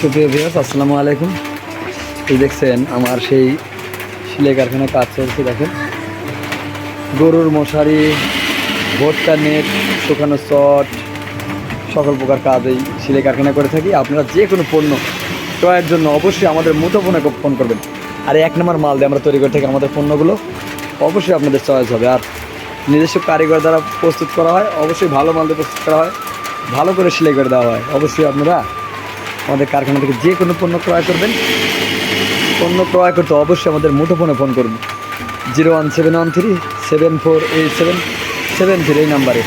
সুপ্রিয় ভিউয়ার্স আসসালামু আলাইকুম। এই দেখছেন আমার সেই সিলাই কারখানায় কাজ চলছে, দেখেন। গরুর মশারি ভোটকা নেট শুকানো চট, সকল প্রকার কাজ এই সিলাই কারখানা করে থাকি। আপনারা যে কোনো পণ্য ক্রয়ের জন্য অবশ্যই আমাদের মুঠোফোনে ফোন করবেন। আর এক নম্বর মাল দিয়ে আমরা তৈরি করে থাকি আমাদের পণ্যগুলো, অবশ্যই আপনাদের চয়েস হবে। আর নিজস্ব কারিগর দ্বারা প্রস্তুত করা হয়, অবশ্যই ভালো মাল দিয়ে প্রস্তুত করা হয়, ভালো করে সেলাই করে দেওয়া হয়। অবশ্যই আপনারা আমাদের কারখানা থেকে যে কোনো পণ্য ক্রয় করবেন। পণ্য ক্রয় করতে অবশ্যই আমাদের মুঠোফোনে ফোন করুন। Zero one seven one three seven four eight seven seven three এই নাম্বারে।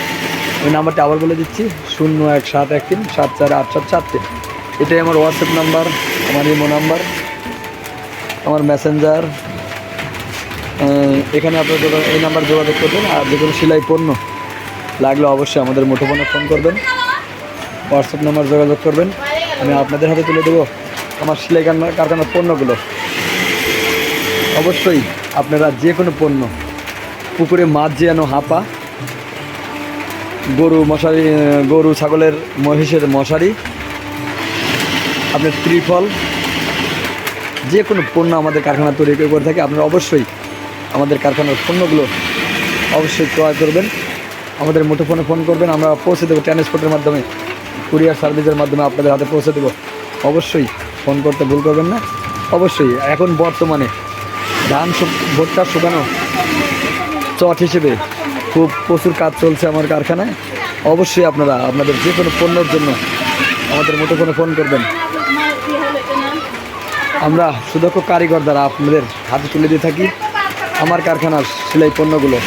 ওই নাম্বারটা আবার বলে দিচ্ছি, শূন্য এক সাত এক তিন সাত চার আট সাত চার তিন। এটাই আমার হোয়াটসঅ্যাপ নাম্বার, আমার ইমো নাম্বার, আমার মেসেঞ্জার এখানে আপনার এই নাম্বার যোগাযোগ করবেন আর যে কোনো সেলাই পণ্য লাগলে অবশ্যই আমাদের মুঠোফোনে ফোন করবেন। হোয়াটসঅ্যাপ নাম্বার যোগাযোগ করবেন। আমি আপনাদের হাতে তুলে দেবো আমার সেলাই কারখানা- কারখানার পণ্যগুলো। অবশ্যই আপনারা যে কোনো পণ্য, পুকুরে মাছ যেন হাঁপা, গরু মশারি গরু, ছাগলের মহিষের মশারি, আপনার ত্রিফল, যে কোনো পণ্য আমাদের কারখানা তৈরি করে থাকে, আপনারা অবশ্যই আমাদের কারখানার পণ্যগুলো অবশ্যই ক্রয় করবেন। আমাদের মুঠোফোনে ফোন করবেন, আমরা পৌঁছে দেবো ট্রান্সপোর্টের মাধ্যমে। কুরিয়ার সার্ভিসের মাধ্যমে আপনাদের হাতে পৌঁছে দেবো। অবশ্যই ফোন করতে ভুল করবেন না। অবশ্যই এখন বর্তমানে ধান ভোটটা শুকানো চট হিসেবে খুব প্রচুর কাজ চলছে আমার কারখানায়। অবশ্যই আপনারা আপনাদের যে কোনো পণ্যের জন্য আমাদের মুঠোফোনে ফোন করবেন। আমরা সুদক্ষ কারিগর দ্বারা আপনাদের হাতে তুলে দিয়ে থাকি আমার কারখানার সেলাই পণ্যগুলো।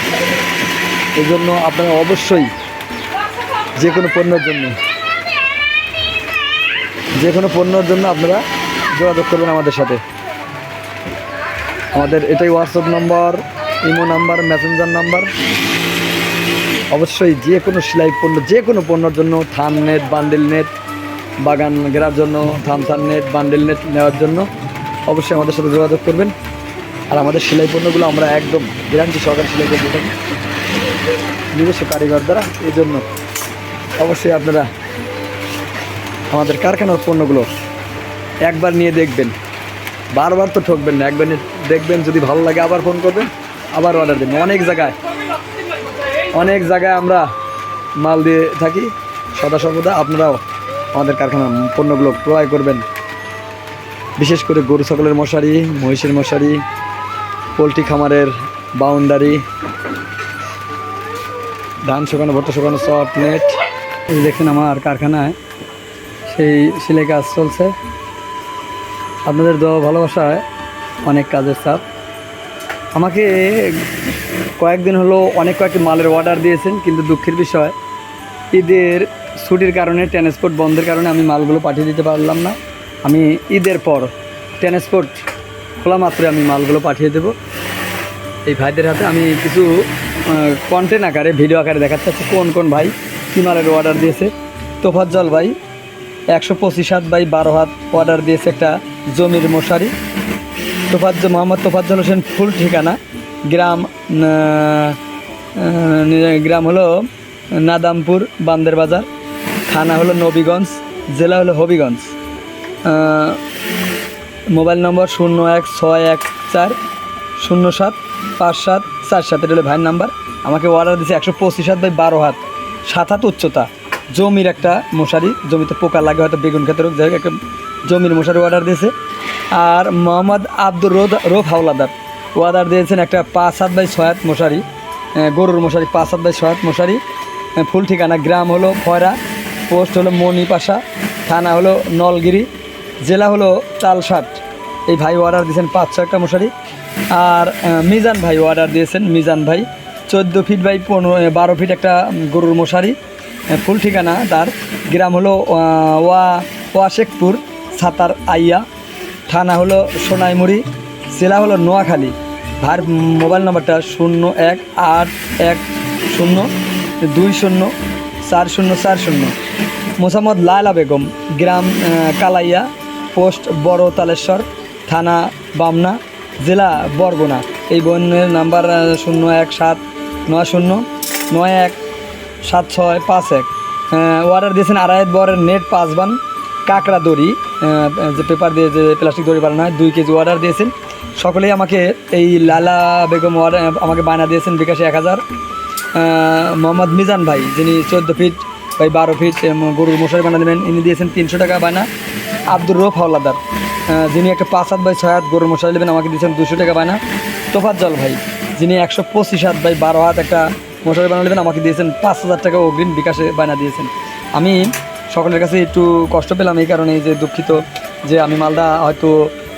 এই জন্য আপনারা অবশ্যই যে কোনো পণ্যের জন্য যে কোনো পণ্যের জন্য আপনারা যোগাযোগ করবেন আমাদের সাথে। আমাদের এটাই WhatsApp number imo number Messenger number অবশ্যই যে কোনো সেলাই পণ্য, যে কোনো পণ্যর জন্য থান নেট বান্ডেল নেট বাগান ঘেরার জন্য থামসান নেট বান্ডেল নেট নেওয়ার জন্য অবশ্যই আমাদের সাথে যোগাযোগ করবেন। আর আমাদের সেলাই পণ্যগুলো আমরা একদম গ্যারান্টি সহকারে সেলাই করে দিয়ে থাকি। নিজস্ব কারিগর দ্বারা এই জন্য অবশ্যই আপনারা আমাদের কারখানার পণ্যগুলো একবার নিয়ে দেখবেন। বারবার তো ঠকবেন না, একবার দেখবেন যদি ভালো লাগে আবার ফোন করবেন, আবার অর্ডার দেবেন। অনেক জায়গায় অনেক জায়গায় আমরা মাল দিয়ে থাকি, সদা সর্বদা আপনারাও আমাদের কারখানার পণ্যগুলো ক্রয় করবেন। বিশেষ করে গরু, ছাগলের মশারি, মহিষের মশারি, পোলট্রি খামারের বাউন্ডারি, ধান শুকানো ভর্তা শুকানো চট নেট। এই দেখছেন আমার কারখানায় সেই সেলাই কাজ চলছে। আপনাদের দেওয়া ভালোবাসায় অনেক কাজের চাপ। আমাকে কয়েকদিন হলো অনেক কয়েকটি মালের অর্ডার দিয়েছেন, কিন্তু দুঃখের বিষয়, ঈদের ছুটির কারণে ট্রান্সপোর্ট বন্ধের কারণে আমি মালগুলো পাঠিয়ে দিতে পারলাম না। আমি ঈদের পর ট্রান্সপোর্ট খোলা মাত্রই আমি মালগুলো পাঠিয়ে দেবো। এই ভাইদের হাতে আমি কিছু কন্টেন্ট আকারে ভিডিও আকারে দেখাতে চাচ্ছি কোন কোন ভাই কী মালের অর্ডার দিয়েছে। তোফাজ্জল ভাই একশো পঁচিশ হাত বাই বারো হাত অর্ডার দিয়েছে একটা জমির মশারি। তোফাজ্জ মোহাম্মদ তোফাজ্জল হোসেন ফুল ঠিকানা। গ্রাম গ্রাম হলো নাদামপুর বান্দের বাজার। থানা হলো নবীগঞ্জ, জেলা হলো হবিগঞ্জ। মোবাইল নম্বর শূন্য এক ছয় এক চার শূন্য সাত পাঁচ সাত চার সাত। এটা হলো ভাইয়ের নাম্বার। আমাকে অর্ডার দিয়েছে একশো পঁচিশ হাত বাই বারো হাত। সাত হাত উচ্চতা। জমির একটা মশারি, জমিতে পোকা লাগে, হয়তো বেগুন খেতে রোগ, যাই একটা জমির মশারি অর্ডার দিয়েছে। আর মোহাম্মদ আব্দুর রোদ রোফ হাওলাদার অর্ডার দিয়েছেন একটা পাঁচ হাত বাই ছয় হাত মশারি গরুর মশারি, পাঁচ হাত বাই ছয় হাত মশারি। ফুল ঠিকানা, গ্রাম হলো খয়রা পোস্ট হলো মণিপাশা, থানা হলো নলগিরি, জেলা হলো তালসাট এই ভাই অর্ডার দিয়েছেন পাঁচ ছয় একটা মশারি। আর মিজান ভাই অর্ডার দিয়েছেন, মিজান ভাই। চোদ্দ ফিট বাই পনেরো বারো ফিট একটা গরুর মশারি। ফুল ঠিকানা তার। গ্রাম হলো ওয়া ওয়া শেখপুর আইয়া। থানা হলো সোনাইমুড়ি, জেলা হলো নোয়াখালী। ভার মোবাইল নাম্বারটা শূন্য এক আট এক শূন্য দুই শূন্য চার শূন্য চার শূন্য। মোসাম্মদ লায়লা বেগম, গ্রাম কালাইয়া, পোস্ট বড় তালেশ্বর থানা বামনা, জেলা বরগুনা। এই বোনের নাম্বার শূন্য এক সাত নয় শূন্য নয় এক সাত ছয় পাঁচ এক। অর্ডার দিয়েছেন আড়াইত বরের নেট পাঁচ বান, কাঁকড়া দড়ি যে পেপার দিয়ে যে প্লাস্টিক দড়ি বানানো হয়, দুই কেজি অর্ডার দিয়েছেন। সকলেই আমাকে এই লালা বেগম অর্ডার আমাকে বায়না দিয়েছেন বিকাশে এক হাজার। মোহাম্মদ মিজান ভাই, যিনি চোদ্দ ফিট বাই বারো ফিট গরুর মশারি বানা দেবেন, ইনি দিয়েছেন তিনশো টাকা বায়না। আব্দুর রফ হাওলাদার যিনি একটা পাঁচ হাত বাই ছয় হাত গরুর মশারি নেবেন আমাকে দিয়েছেন দুশো টাকা বায়না। তোফাজ্জল ভাই, যিনি একশো পঁচিশ হাত বাই বারো হাত একটা মশারি বানা নেবেন আমাকে দিয়েছেন পাঁচ হাজার টাকা অগ্রিম বিকাশে বায়না দিয়েছেন। আমি সকলের কাছে একটু কষ্ট পেলাম এই কারণে যে দুঃখিত যে আমি মালদা হয়তো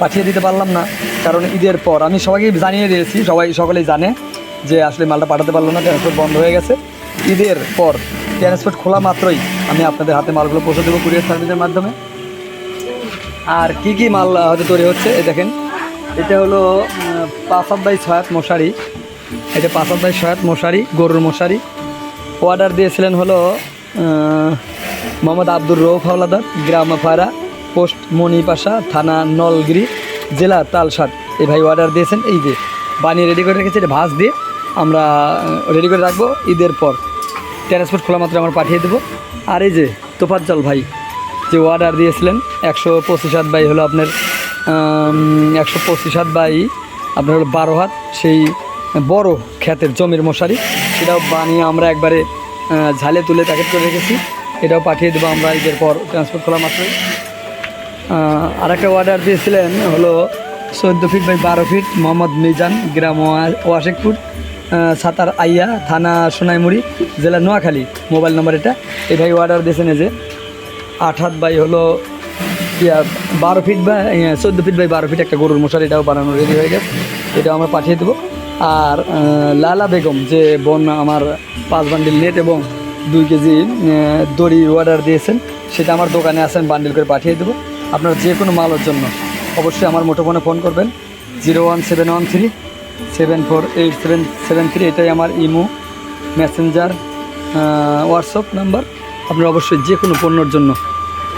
পাঠিয়ে দিতে পারলাম না। কারণ ঈদের পর আমি সবাইকে জানিয়ে দিয়েছি, সবাই সকলেই জানে যে আসলে মালটা পাঠাতে পারল না ট্রান্সপোর্ট বন্ধ হয়ে গেছে। ঈদের পর ট্রান্সপোর্ট খোলা মাত্রই আমি আপনাদের হাতে মালগুলো পৌঁছে দেবো কুরিয়ার সার্ভিসের মাধ্যমে। আর কি কি মাল হয়তো তৈরি হচ্ছে দেখেন। এটা হলো পাঁচ হাত বাই ছয় মশারি। এটা পাঁচ ছয় হাত মশারি, গরুর মশারি। অর্ডার দিয়েছিলেন হলো মোহাম্মদ আব্দুর রৌফ হাওলাদার, গ্রাম ফারা পোস্ট মণিপাশা, থানা নলগিরি, জেলা তালসাদ এই ভাই অর্ডার দিয়েছেন, এই যে বানিয়ে রেডি করে রেখেছি, এটা ভাঁজ দিয়ে আমরা রেডি করে রাখব ঈদের পর। ট্রান্সপোর্ট খোলা মাত্র আমরা পাঠিয়ে দেবো। আর এই যে তোফাজ্জল ভাই, যে অর্ডার দিয়েছিলেন, একশো পঁচিশ হাত বাই হলো আপনার একশো পঁচিশ হাত বাই আপনার হলো বারো হাত, সেই বড় খ্যাতের জমির মশারি। সেটাও বানিয়ে আমরা একবারে ঝালে তুলে প্যাকেট করে রেখেছি। এটাও পাঠিয়ে দেবো আমরা ঈদের পর ট্রান্সপোর্ট খোলা মাত্রই। আর একটা অর্ডার দিয়েছিলেন হলো চোদ্দ ফিট বাই বারো ফিট মোহাম্মদ মিজান, গ্রাম ওয়া- ওয়াশেকপুর সাতার আইয়া, থানা সোনাইমুড়ি, জেলা নোয়াখালী, মোবাইল নম্বর এটা। এই ভাই অর্ডার দিয়েছেন যে, আট হাত বাই হলো বারো ফিট বা চোদ্দ ফিট বাই বারো ফিট একটা গরুর মশারি, এটাও বানানো রেডি হয়ে গেছে। এটাও আমরা পাঠিয়ে দেবো। আর লালা বেগম, যে বোন আমার পাঁচ বান্ডিল নেট এবং দুই কেজি দড়ি অর্ডার দিয়েছেন, সেটা আমার দোকানে আসেন, বান্ডিল করে পাঠিয়ে দেবো। আপনার যে কোনো মালের জন্য অবশ্যই আমার মুঠোফোনে ফোন করবেন। Zero one seven one three seven four eight seven seven three, এটাই আমার ইমো মেসেঞ্জার হোয়াটসঅ্যাপ নাম্বার আপনারা অবশ্যই যে কোনো পণ্যর জন্য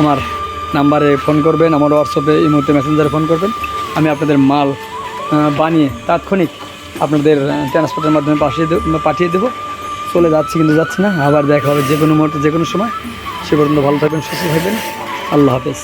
আমার নাম্বারে ফোন করবেন, আমার হোয়াটসঅ্যাপে এই মুহূর্তে মেসেঞ্জারে ফোন করবেন। আমি আপনাদের মাল বানিয়ে তাৎক্ষণিক আপনাদের ট্রান্সপোর্টের মাধ্যমে পাঠিয়ে দেবো পাঠিয়ে দেবো। চলে যাচ্ছি কিন্তু যাচ্ছে না। আবার দেখা হবে যে কোনো মুহূর্তে, যে কোনো সময়। সে পর্যন্ত ভালো থাকবেন, সুস্থ থাকবেন। আল্লাহ হাফেজ।